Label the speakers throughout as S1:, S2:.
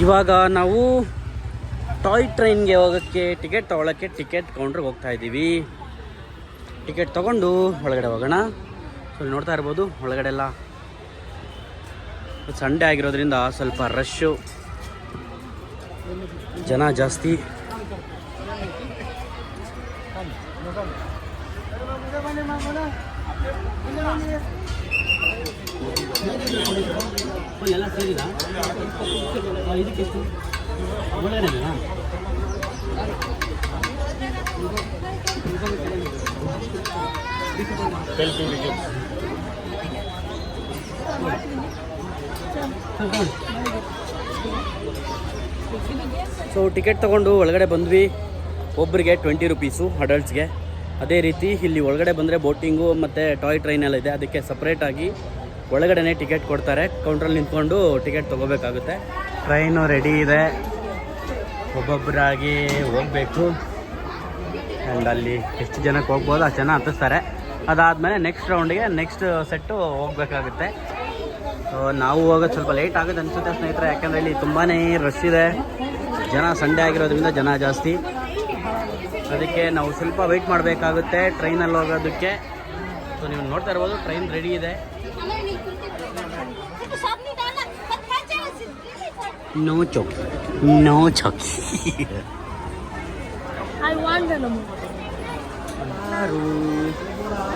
S1: ಇವಾಗ ನಾವು ಟಾಯ್ ಟ್ರೈನ್ಗೆ ಹೋಗೋಕ್ಕೆ ಟಿಕೆಟ್ ತೊಗೊಳಕ್ಕೆ ಟಿಕೆಟ್ ಕೌಂಟ್ರಿಗೆ ಹೋಗ್ತಾ ಇದ್ದೀವಿ. ಟಿಕೆಟ್ ತೊಗೊಂಡು ಒಳಗಡೆ ಹೋಗೋಣ. ಸೊ ನೋಡ್ತಾ ಇರ್ಬೋದು ಒಳಗಡೆ ಎಲ್ಲ ಸಂಡೇ ಆಗಿರೋದ್ರಿಂದ ಸ್ವಲ್ಪ ರಶ್ಶು ಜನ ಜಾಸ್ತಿ. ಎಲ್ಲ ಇದಕ್ಕೆ ಸೊ ಟಿಕೆಟ್ ತಗೊಂಡು ಒಳಗಡೆ ಬಂದ್ವಿ. ಒಬ್ಬರಿಗೆ ಟ್ವೆಂಟಿ ರುಪೀಸು ಅಡಲ್ಟ್ಸ್ಗೆ ಅದೇ ರೀತಿ ಇಲ್ಲಿ ಒಳಗಡೆ ಬಂದರೆ ಬೋಟಿಂಗು ಮತ್ತು ಟಾಯ್ ಟ್ರೈನ್ ಎಲ್ಲ ಇದೆ. ಅದಕ್ಕೆ ಸಪ್ರೇಟಾಗಿ ಒಳಗಡೆನೇ ಟಿಕೆಟ್ ಕೊಡ್ತಾರೆ. ಕೌಂಟ್ರಲ್ಲಿ ನಿಂತ್ಕೊಂಡು ಟಿಕೆಟ್ ತೊಗೋಬೇಕಾಗುತ್ತೆ. ಟ್ರೈನು ರೆಡಿ ಇದೆ. ಒಬ್ಬೊಬ್ಬರಾಗಿ ಹೋಗಬೇಕು. ಆ್ಯಂಡ್ ಅಲ್ಲಿ ಎಷ್ಟು ಜನಕ್ಕೆ ಹೋಗ್ಬೋದು ಅಷ್ಟು ಜನ ಹತ್ತಿಸ್ತಾರೆ. ಅದಾದಮೇಲೆ ನೆಕ್ಸ್ಟ್ ರೌಂಡಿಗೆ ನೆಕ್ಸ್ಟ್ ಸೆಟ್ಟು ಹೋಗಬೇಕಾಗುತ್ತೆ. ನಾವು ಹೋಗೋದು ಸ್ವಲ್ಪ ಲೇಟ್ ಆಗುತ್ತೆ ಅನಿಸುತ್ತೆ ಸ್ನೇಹಿತರೆ. ಯಾಕೆಂದರೆ ಇಲ್ಲಿ ತುಂಬಾ ರಶ್ ಇದೆ. ಜನ ಸಂಡೇ ಆಗಿರೋದ್ರಿಂದ ಜನ ಜಾಸ್ತಿ. ಅದಕ್ಕೆ ನಾವು ಸ್ವಲ್ಪ ವೆಯ್ಟ್ ಮಾಡಬೇಕಾಗುತ್ತೆ. ಟ್ರೈನಲ್ಲಿ ಹೋಗೋದಕ್ಕೆ. ಸೊ ನೀವು ನೋಡ್ತಾ ಇರ್ಬೋದು ಟ್ರೈನ್ ರೆಡಿ ಇದೆ. ನೋ ಚೌಕಿ ನೋ ಚೌಕಿ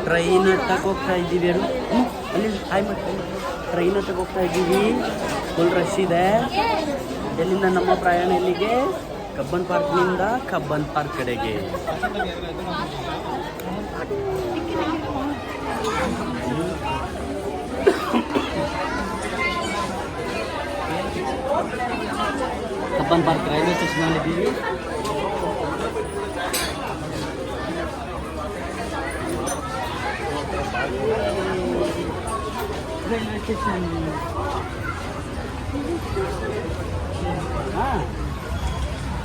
S1: ಟ್ರೈನ್ ಹತ್ತಕ್ಕೆ ಹೋಗ್ತಾ ಇದ್ದೀವಿ ಅಲ್ಲಿ ಹಾಯ್ ಮಾಡಿ ಟ್ರೈನ್ ಹತ್ತಕ್ಕೆ ಹೋಗ್ತಾ ಇದ್ದೀವಿ. ಫುಲ್ ರಶ್ ಇದೆ. ಎಲ್ಲಿಂದ ನಮ್ಮ ಪ್ರಯಾಣ ಎಲ್ಲಿಗೆ ಕಬ್ಬನ್ ಪಾರ್ಕ್ನಿಂದ ಕಬ್ಬನ್ ಪಾರ್ಕ್ ಕಡೆಗೆ. ಕಬ್ಬನ್ ಪಾರ್ಕ್ ರೈಲ್ವೆ ಸ್ಟೇಷನ್ ಇದ್ದೀವಿ. ರೈಲ್ವೆ ಸ್ಟೇಷನ್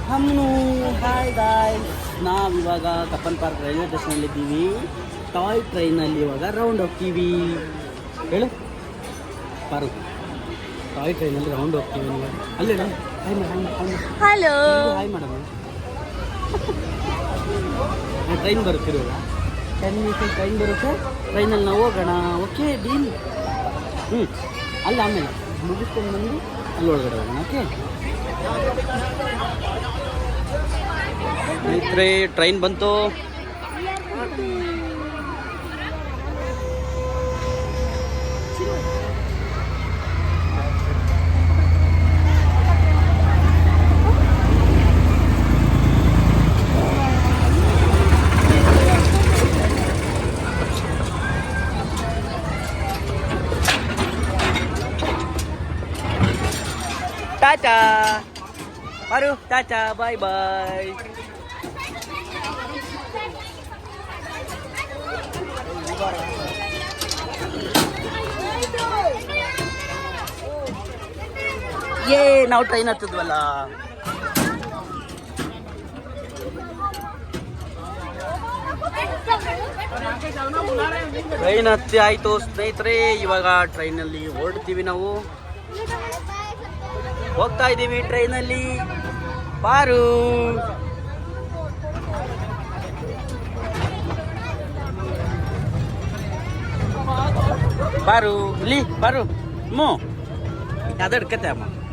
S1: ಹಮ್ನು. ಹಾಯ್ ನಾವು ನಾವಿವಾಗ ಕಪ್ಪನ್ ಪಾರ್ಕ್ ರೈಲ್ವೆ ಸ್ಟೇಷನಲ್ಲಿ ಇದ್ದೀವಿ. ಟಾಯ್ ಟ್ರೈನಲ್ಲಿ ಇವಾಗ ರೌಂಡ್ ಹೋಗ್ತೀವಿ. ಹೇಳು. ಪಾರು. ಟಾಯ್ ಟ್ರೈನಲ್ಲಿ ರೌಂಡ್ ಹೋಗ್ತೀವಿ ನೀವು. ಅಲ್ಲೇ hi madam
S2: hello
S1: hi madam train ಬರುತ್ತಿರುವಾಗ ten minutes train ಬರುತ್ತೆ ಟ್ರೈನಲ್ಲಿ ನಾವು ಹೋಗೋಣ. ಓಕೆ ಡೀಲ್ ಹ್ಞೂ ಅಲ್ಲ ಆಮೇಲೆ ಮುಗಿಸ್ಕೊಂಡು ಬಂದು ಅಲ್ಲಿ ಒಳಗಡೆ ಹೋಗೋಣ ಓಕೆ ಸ್ನೇಹಿತರೆ ಟ್ರೈನ್ ಬಂತು. ಟಾಟಾ. ಬರು ಟಾಟಾ ಬಾಯ್ ಏ, ನಾವು ಟ್ರೈನ್ ಹತ್ತಿದ್ವಲ್ಲ? ಟ್ರೈನ್ ಹತ್ತಿ ಆಯ್ತು ಸ್ನೇಹಿತರೆ, ಇವಾಗ ಟ್ರೈನಲ್ಲಿ ಹೊರಡ್ತೀವಿ ನಾವು. ಹೋಗ್ತಾ ಇದ್ದೀವಿ ಟ್ರೈನಲ್ಲಿ ಬಾರು. ಬಾರು ಇಲ್ಲಿ ಬಾರು ಮೂ ಅದು ಹಿಡ್ಕತ್ತೆ ಅಮ್ಮ ಹಲೋ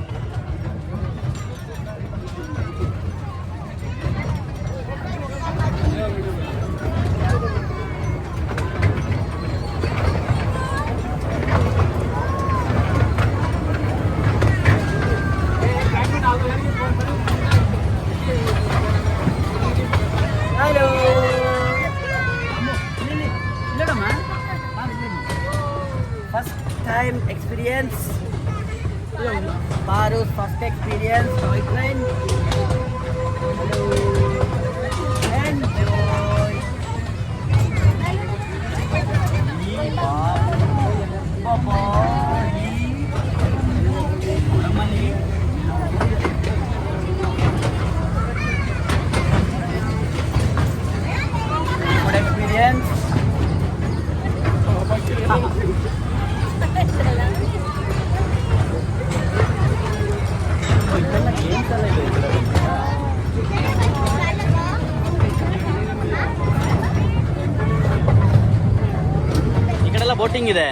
S1: ಟೈಮ್ ಎಕ್ಸ್ಪೀರಿಯನ್ಸ್ ಬಾರು ಫಸ್ಟ್ ಎಕ್ಸ್ಪೀರಿಯನ್ಸ್ ಟಾಯ್ ಬೋಟಿಂಗ್ ಇದೆ.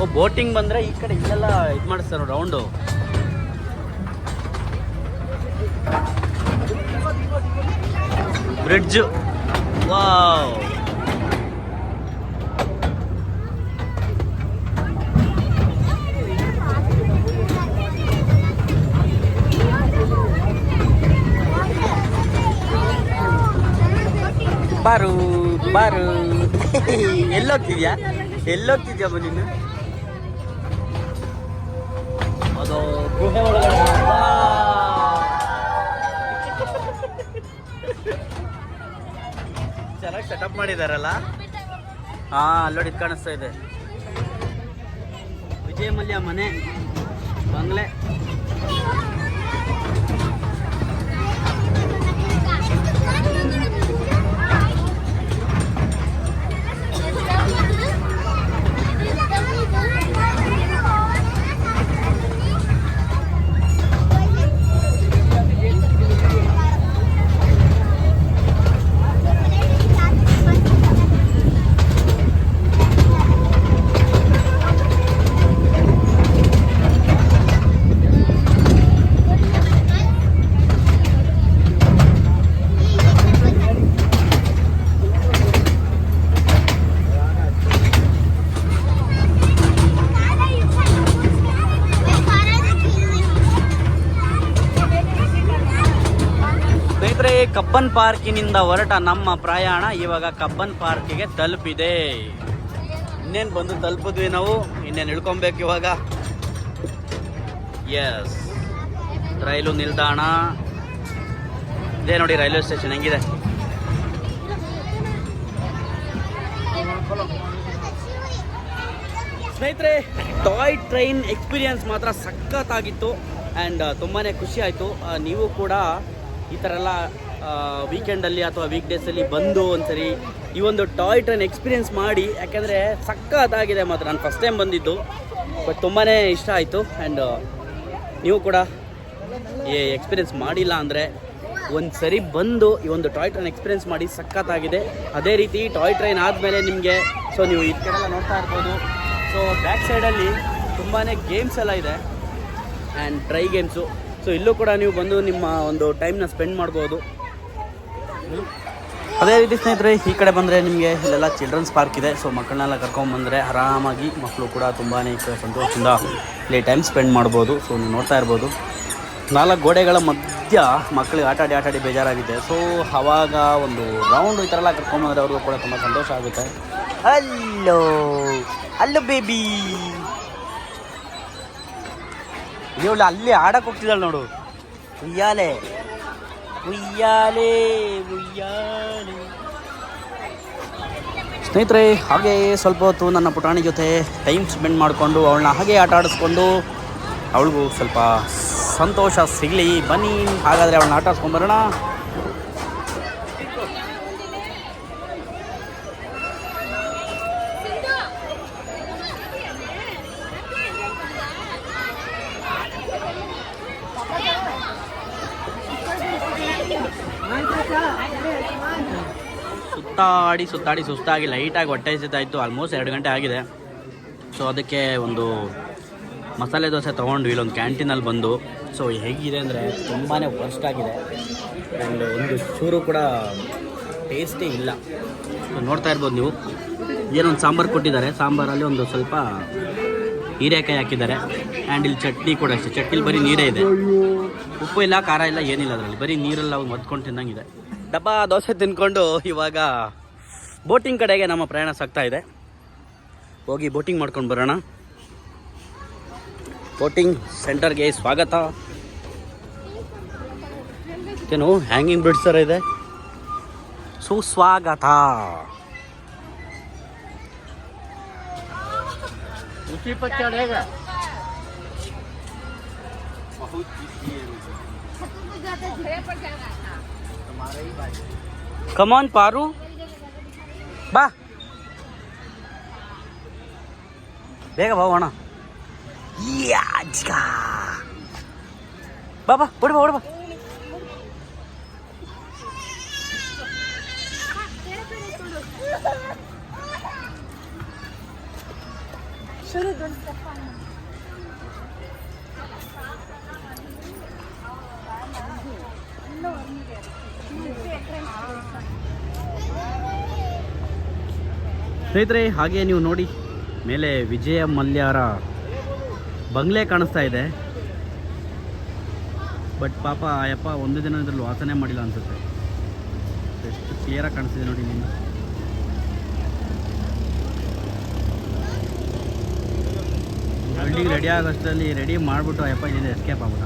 S1: ಓ ಬೋಟಿಂಗ್ ಬಂದ್ರೆ ಈ ಕಡೆ ಇಲ್ಲೆಲ್ಲ ಇದು ಮಾಡಿಸ್ತಾರೆ ರೌಂಡು ಬ್ರಿಡ್ಜ್ ವಾವ್ ಬಾರು ಬಾರು. ಎಲ್ಲೋಗ್ತಿದ್ಯಾ? ಎಲ್ಲೋಗ್ತಿದ್ಯಾ ನೀನು? ಅದು ಚೆನ್ನಾಗಿ ಸೆಟಪ್ ಮಾಡಿದಾರಲ್ಲ? ಹಾ, ಅಲ್ಲೋಡಿ ಕಾಣಿಸ್ತಾ ಇದೆ. ವಿಜಯ ಮಲ್ಯ ಮನೆ, ಬಂಗ್ಲೆ. ಕಬ್ಬನ್ ಪಾರ್ಕಿನಿಂದ ಹೊರಟ ನಮ್ಮ ಪ್ರಯಾಣ ಇವಾಗ ಕಬ್ಬನ್ ಪಾರ್ಕಿಗೆ ತಲುಪಿದೆ. ಇನ್ನೇನು ಬಂದು ತಲುಪಿದ್ವಿ ನಾವು? ಇನ್ನೇನು ಇಳ್ಕೊಬೇಕು ಇವಾಗ? ಎಸ್ ರೈಲು ನಿಲ್ದಾಣ. ಇದೇ ನೋಡಿ ರೈಲ್ವೆ ಸ್ಟೇಷನ್ ಹೆಂಗಿದೆ. ಸ್ನೇಹಿತರೆ, ಟಾಯ್ ಟ್ರೈನ್ ಎಕ್ಸ್ಪೀರಿಯನ್ಸ್ ಮಾತ್ರ ಸಖತ್ತಾಗಿತ್ತು. ಆ್ಯಂಡ್ ತುಂಬಾ ಖುಷಿ ಆಯಿತು. ನೀವು ಕೂಡ ಈ ಥರ ಎಲ್ಲ ವೀಕೆಂಡಲ್ಲಿ ಅಥವಾ ವೀಕ್ ಡೇಸಲ್ಲಿ ಬಂದು ಒಂದ್ಸರಿ ಈ ಒಂದು ಟಾಯ್ ಟ್ರೈನ್ ಎಕ್ಸ್ಪೀರಿಯನ್ಸ್ ಮಾಡಿ, ಯಾಕೆಂದರೆ ಸಖತ್ತಾಗಿದೆ ಮಾತ್ರ. ನಾನು ಫಸ್ಟ್ ಟೈಮ್ ಬಂದಿದ್ದು ಬಟ್ ತುಂಬಾ ಇಷ್ಟ ಆಯಿತು. ಆ್ಯಂಡ್ ನೀವು ಕೂಡ ಏ ಎಕ್ಸ್ಪೀರಿಯನ್ಸ್ ಮಾಡಿಲ್ಲ ಅಂದರೆ ಒಂದು ಸರಿ ಬಂದು ಈ ಒಂದು ಟಾಯ್ ಟ್ರೈನ್ ಎಕ್ಸ್ಪೀರಿಯನ್ಸ್ ಮಾಡಿ ಸಖತ್ತಾಗಿದೆ. ಅದೇ ರೀತಿ ಟಾಯ್ ಟ್ರೈನ್ ಆದಮೇಲೆ ನಿಮಗೆ ಸೊ ನೀವು ಈ ಕಡೆ ಎಲ್ಲ ನೋಡ್ತಾ ಇರ್ಬೋದು. ಸೊ ಬ್ಯಾಕ್ ಸೈಡಲ್ಲಿ ತುಂಬಾ ಗೇಮ್ಸ್ ಎಲ್ಲ ಇದೆ. ಆ್ಯಂಡ್ ಟ್ರೈ ಗೇಮ್ಸು ಸೊ ಇಲ್ಲೂ ಕೂಡ ನೀವು ಬಂದು ನಿಮ್ಮ ಒಂದು ಟೈಮ್ನ ಸ್ಪೆಂಡ್ ಮಾಡ್ಬೋದು. ಅದೇ ರೀತಿ ಸ್ನೇಹಿತರೆ, ಈ ಕಡೆ ಬಂದರೆ ನಿಮಗೆ ಇಲ್ಲೆಲ್ಲ ಚಿಲ್ಡ್ರನ್ಸ್ ಪಾರ್ಕ್ ಇದೆ. ಸೊ ಮಕ್ಕಳನ್ನೆಲ್ಲ ಕರ್ಕೊಂಬಂದರೆ ಆರಾಮಾಗಿ ಮಕ್ಕಳು ಕೂಡ ತುಂಬಾ ಸಂತೋಷದಿಂದ ಇಲ್ಲಿ ಟೈಮ್ ಸ್ಪೆಂಡ್ ಮಾಡ್ಬೋದು. ಸೊ ನೀವು ನೋಡ್ತಾ ಇರ್ಬೋದು. ನಾಲ್ಕು ಗೋಡೆಗಳ ಮಧ್ಯ ಮಕ್ಕಳಿಗೆ ಆಟ ಆಡಿ ಆಟ ಆಡಿ ಬೇಜಾರಾಗಿದೆ. ಸೊ ಅವಾಗ ಒಂದು ರೌಂಡ್ ಈ ಥರ ಎಲ್ಲ ಕರ್ಕೊಂಬಂದರೆ ಅವ್ರಿಗೂ ಕೂಡ ತುಂಬ ಸಂತೋಷ ಆಗುತ್ತೆ. ಅಲ್ಲೋ ಅಲ್ಲೋ ಬೇಬಿ ಇವಳು ಅಲ್ಲಿ ಆಡಕ್ಕೆ ಹೋಗ್ತಿದ್ದಾಳೆ ನೋಡು. ಉಯ್ಯಾಲೆ ಉಯ್ಯಾಲೆ ಉಯ್ಯಾಲೆ ಸ್ನೇಹಿತರೆ, ಹಾಗೆ ಸ್ವಲ್ಪ ಹೊತ್ತು ನನ್ನ ಪುಟಾಣಿ ಜೊತೆ ಟೈಮ್ ಸ್ಪೆಂಡ್ ಮಾಡಿಕೊಂಡು ಅವಳನ್ನ ಹಾಗೆ ಆಟ ಆಡಿಸ್ಕೊಂಡು ಅವಳಿಗೂ ಸ್ವಲ್ಪ ಸಂತೋಷ ಸಿಗಲಿ. ಬನ್ನಿ, ಹಾಗಾದರೆ ಅವಳನ್ನ ಆಟ ಸುತ್ತಾಡಿ ಸುತ್ತಾಡಿ, ಸುಸ್ತಾಗಿ ಲೈಟಾಗಿ ಹೊಟ್ಟೆ ಹಸಿತಾಯಿತ್ತು ಆಲ್ಮೋಸ್ಟ್ ಎರಡು ಗಂಟೆ ಆಗಿದೆ. ಸೊ ಅದಕ್ಕೆ ಒಂದು ಮಸಾಲೆ ದೋಸೆ ತೊಗೊಂಡು ಇಲ್ಲೊಂದು ಕ್ಯಾಂಟೀನಲ್ಲಿ ಬಂದು. ಸೊ ಹೇಗಿದೆ ಅಂದರೆ ತುಂಬಾ ವರ್ಸ್ಟ್ ಆಗಿದೆ. ಆ್ಯಂಡ್ ಒಂದು ಚೂರು ಕೂಡ ಟೇಸ್ಟೇ ಇಲ್ಲ. ನೋಡ್ತಾ ಇರ್ಬೋದು ನೀವು. ಏನೊಂದು ಸಾಂಬಾರು ಕೊಟ್ಟಿದ್ದಾರೆ. ಸಾಂಬಾರಲ್ಲಿ ಒಂದು ಸ್ವಲ್ಪ ಹೀರೆಕಾಯಿ ಹಾಕಿದ್ದಾರೆ. ಆ್ಯಂಡ್ ಇಲ್ಲಿ ಚಟ್ನಿ ಕೂಡ ಅಷ್ಟೇ. ಚಟ್ನಿಲಿ ಬರೀ ನೀರೇ ಇದೆ. ಉಪ್ಪು ಇಲ್ಲ, ಖಾರ ಇಲ್ಲ, ಏನಿಲ್ಲ ಅದರಲ್ಲಿ. ಬರೀ ನೀರಲ್ಲಿ ಅವ್ನು ಮದ್ಕೊಂಡು ತಿನ್ನಂಗಿದೆ ಡಬ್ಬ ದೋಸೆ ತಿನ್ಕೊಂಡು ಇವಾಗ ಬೋಟಿಂಗ್ ಕಡೆಗೆ ನಮ್ಮ ಪ್ರಯಾಣ ಸಾಗ್ತಾ ಇದೆ. ಹೋಗಿ ಬೋಟಿಂಗ್ ಮಾಡ್ಕೊಂಡು ಬರೋಣ. ಬೋಟಿಂಗ್ ಸೆಂಟರ್ಗೆ ಸ್ವಾಗತ. ಏನು ಹ್ಯಾಂಗಿಂಗ್ ಬ್ರಿಡ್ಜ್ ಥರ ಇದೆ. ಸುಸ್ವಾಗತ. कमॉन पारू बा बेग भाव या बाबा ओडवा
S2: ओडवा शुरू दोन तपान
S1: ಸ್ನೇಹಿತರೆ, ಹಾಗೆ ನೀವು ನೋಡಿ ಮೇಲೆ ವಿಜಯ ಮಲ್ಯಾರ ಬಂಗ್ಲೆ ಕಾಣಿಸ್ತಾ ಇದೆ. ಬಟ್ ಪಾಪ ಆಯಪ್ಪ, ಒಂದು ದಿನ ಇದ್ರಲ್ಲಿ ವಾಸನೆ ಮಾಡಿಲ್ಲ ಅನ್ಸುತ್ತೆ. ಎಷ್ಟು ಕ್ಲಿಯರಾಗಿ ಕಾಣಿಸ್ತಿದೆ ನೋಡಿ ನಿಮ್ಗೆ. ಬಿಲ್ಡಿಂಗ್ ರೆಡಿ ಆಗೋಷ್ಟರಲ್ಲಿ ರೆಡಿ ಮಾಡಿಬಿಟ್ಟು ಅಯ್ಯಪ್ಪ ಇಲ್ಲಿಂದ ಎಸ್ಕೇಪ್ ಆಗ್ಬಿಟ್ಟ.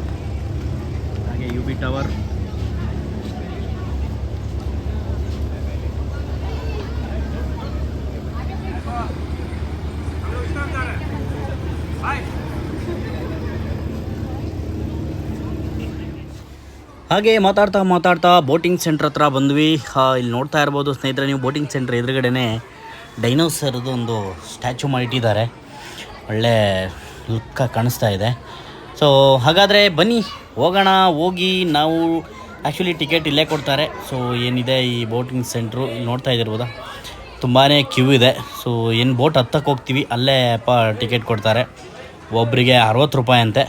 S1: ಹಾಗೆ ಯು ಬಿ ಟವರ್ ಹಾಗೆ ಮಾತಾಡ್ತಾ ಮಾತಾಡ್ತಾ ಬೋಟಿಂಗ್ ಸೆಂಟ್ರ್ ಹತ್ರ ಬಂದ್ವಿ. ಇಲ್ಲಿ ನೋಡ್ತಾ ಇರ್ಬೋದು ಸ್ನೇಹಿತರೆ, ನೀವು ಬೋಟಿಂಗ್ ಸೆಂಟ್ರ್ ಎದುರುಗಡೆನೇ ಡೈನೋಸರ್ದು ಒಂದು ಸ್ಟ್ಯಾಚು ಮಾಡಿಟ್ಟಿದ್ದಾರೆ. ಒಳ್ಳೆ ಲುಕ್ಕ ಕಾಣಿಸ್ತಾ ಇದೆ. ಸೊ ಹಾಗಾದರೆ ಬನ್ನಿ, ಹೋಗೋಣ, ಹೋಗಿ ನಾವು ಆ್ಯಕ್ಚುಲಿ ಟಿಕೆಟ್ ಇಲ್ಲೇ ಕೊಡ್ತಾರೆ. ಸೊ ಏನಿದೆ ಈ ಬೋಟಿಂಗ್ ಸೆಂಟ್ರು, ಇಲ್ಲಿ ನೋಡ್ತಾ ಇದ್ದಿರ್ಬೋದಾ ತುಂಬಾ ಕ್ಯೂ ಇದೆ. ಸೊ ಏನು ಬೋಟ್ ಹತ್ತಕ್ಕೆ ಹೋಗ್ತೀವಿ, ಅಲ್ಲೇ ಪ ಟಿಕೆಟ್ ಕೊಡ್ತಾರೆ. ಒಬ್ಬರಿಗೆ ಅರವತ್ತು ರೂಪಾಯಿ ಅಂತೆ.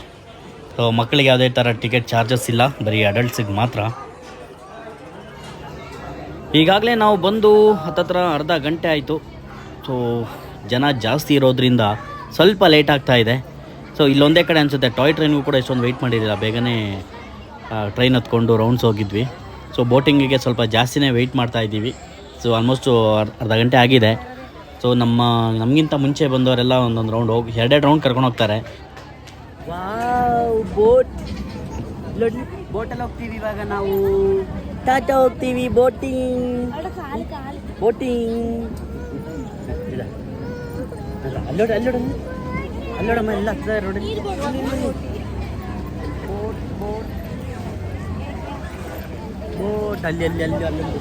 S1: ಸೊ ಮಕ್ಕಳಿಗೆ ಯಾವುದೇ ಥರ ಟಿಕೆಟ್ ಚಾರ್ಜಸ್ ಇಲ್ಲ. ಬರೀ ಅಡಲ್ಟ್ಸಿಗೆ ಮಾತ್ರ. ಈಗಾಗಲೇ ನಾವು ಬಂದು ಹತ್ತತ್ರ ಅರ್ಧ ಗಂಟೆ ಆಯಿತು. ಸೊ ಜನ ಜಾಸ್ತಿ ಇರೋದ್ರಿಂದ ಸ್ವಲ್ಪ ಲೇಟ್ ಆಗ್ತಾ ಇದೆ. ಸೊ ಇಲ್ಲೊಂದೇ ಕಡೆ ಅನಿಸುತ್ತೆ ಟಾಯ್ ಟ್ರೈನ್ಗೂ ಕೂಡ ಇಷ್ಟೊಂದು ವೆಯ್ಟ್ ಮಾಡಿದ್ದಿಲ್ಲ ಬೇಗನೆ ಟ್ರೈನ್ ಹತ್ಕೊಂಡು ರೌಂಡ್ಸ್ ಹೋಗಿದ್ವಿ. ಸೊ ಬೋಟಿಂಗಿಗೆ ಸ್ವಲ್ಪ ಜಾಸ್ತಿನೇ ವೆಯ್ಟ್ ಮಾಡ್ತಾ ಇದ್ದೀವಿ. ಸೊ ಆಲ್ಮೋಸ್ಟು ಅರ್ಧ ಗಂಟೆ ಆಗಿದೆ. ಸೊ ನಮ್ಮ, ನಮಗಿಂತ ಮುಂಚೆ ಬಂದವರೆಲ್ಲ ಒಂದೊಂದು ರೌಂಡ್ ಹೋಗಿ, ಎರಡೆರಡು ರೌಂಡ್ ಕರ್ಕೊಂಡು ಹೋಗ್ತಾರೆ. ಬೋಟ್ ಬೋಟಲ್ಲಿ ಹೋಗ್ತೀವಿ ಇವಾಗ ನಾವು ಟಾಟಾ ಹೋಗ್ತೀವಿ ಬೋಟಿಂಗ್
S2: ಅಡ ಕಾಲು ಕಾಲು
S1: ಬೋಟಿಂಗ್ ಅಲ್ಲೋಡ ಅಲ್ಲೋಡ ಅಲ್ಲೋಡಮ್ಮ ಎಲ್ಲ ಹತ್ತಿರ ನೋಡಿ
S2: ನೀರು ಬೋಟ್
S1: ಬೋಟ್ ಬೋಟ್ ಬೋಟ್ ಅಲ್ಲಿ ಅಲ್ಲಿ ಅಲ್ಲಿ ಅಲ್ಲೊಂದು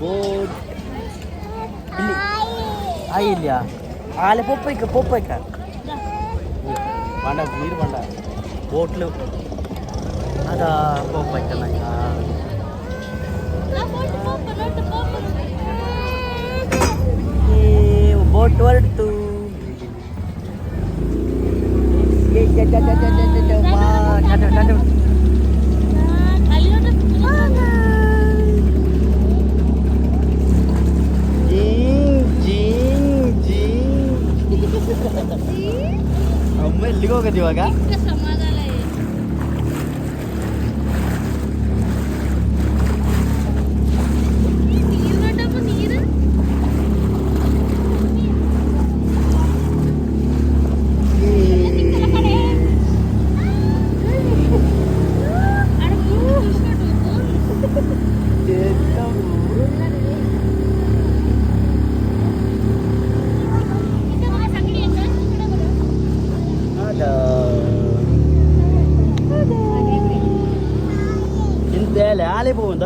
S1: ಬೋಟ್ ಇಲ್ಲಿ ಆ ಇಲ್ಲಿಯಾ ಆಲೆ ಪೊಪ್ಪೈಕ ಪೊಪ್ಪೈಕ ಬಾಂಡ ನೀರು ಬಾಂಡ ಬೋಟ್ಲು ಅದ ಪೊಪ್ಪೈಕಲ್ಲ ಈಗ ಏ, ಬೋಟ್ ಹೊರಡ್ತು ಏ, ಜ, ಜ, ಜ, ಇಂತೇಲೆ ಆಲೆ പോകുന്ന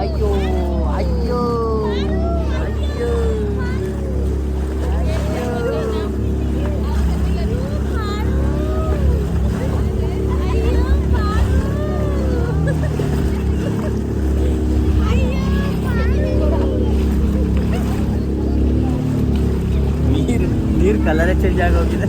S1: അയ്യോ അയ്യോ അയ്യോ ನೀರು ನೀರು ಕಲರೇ ಚೇಂಜ್ ಆಗೋಗಿದೆ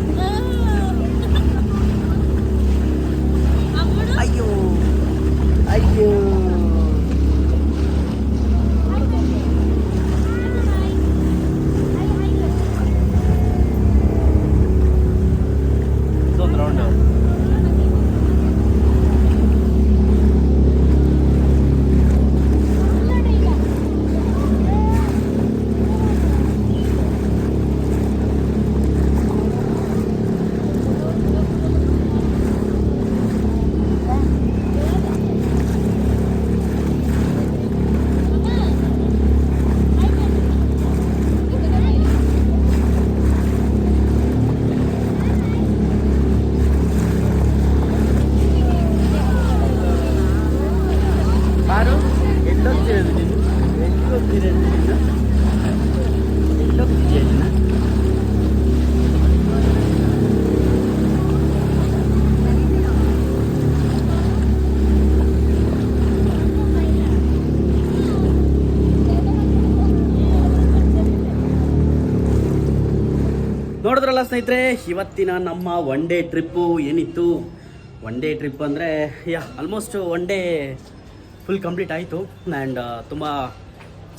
S1: ಸ್ನೇಹಿತರೆ, ಇವತ್ತಿನ ನಮ್ಮ ಒನ್ ಡೇ ಟ್ರಿಪ್ಪು ಏನಿತ್ತು? ಒನ್ ಡೇ ಟ್ರಿಪ್ ಅಂದರೆ, yeah almost one day full complete ಆಯಿತು. ಆ್ಯಂಡ್ ತುಂಬ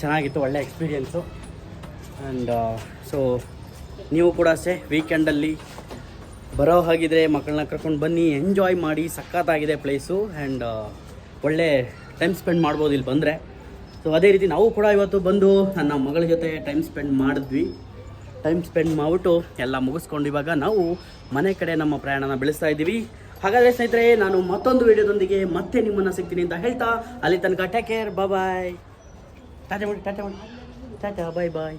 S1: ಚೆನ್ನಾಗಿತ್ತು, ಒಳ್ಳೆ ಎಕ್ಸ್ಪೀರಿಯೆನ್ಸು ಆ್ಯಂಡ್ ಸೊ ನೀವು ಕೂಡ ಅಷ್ಟೇ ವೀಕೆಂಡಲ್ಲಿ ಬರೋ ಹಾಗಿದ್ರೆ ಮಕ್ಕಳನ್ನ ಕರ್ಕೊಂಡು ಬನ್ನಿ ಎಂಜಾಯ್ ಮಾಡಿ, ಸಖತ್ತಾಗಿದೆ ಪ್ಲೇಸು ಆ್ಯಂಡ್ ಒಳ್ಳೆ ಟೈಮ್ ಸ್ಪೆಂಡ್ ಮಾಡ್ಬೋದು ಇಲ್ಲಿ ಬಂದರೆ. ಸೊ ಅದೇ ರೀತಿ ನಾವು ಕೂಡ ಇವತ್ತು ಬಂದು ನನ್ನ ಮಗಳ ಜೊತೆ ಟೈಮ್ ಸ್ಪೆಂಡ್ ಮಾಡಿದ್ವಿ. ಟೈಮ್ ಸ್ಪೆಂಡ್ ಮಾಡಿಬಿಟ್ಟು ಎಲ್ಲ ಮುಗಿಸ್ಕೊಂಡು ಇವಾಗ ನಾವು ಮನೆ ಕಡೆ ನಮ್ಮ ಪ್ರಯಾಣನ ಬೆಳೆಸ್ತಾ ಇದ್ದೀವಿ. ಹಾಗಾದರೆ ಸ್ನೇಹಿತರೆ, ನಾನು ಮತ್ತೊಂದು ವಿಡಿಯೋದೊಂದಿಗೆ ಮತ್ತೆ ನಿಮ್ಮನ್ನು ಸಿಗ್ತೀನಿ ಅಂತ ಹೇಳ್ತಾ, ಅಲ್ಲಿ ತನಕ take care bye tata tata tata bye bye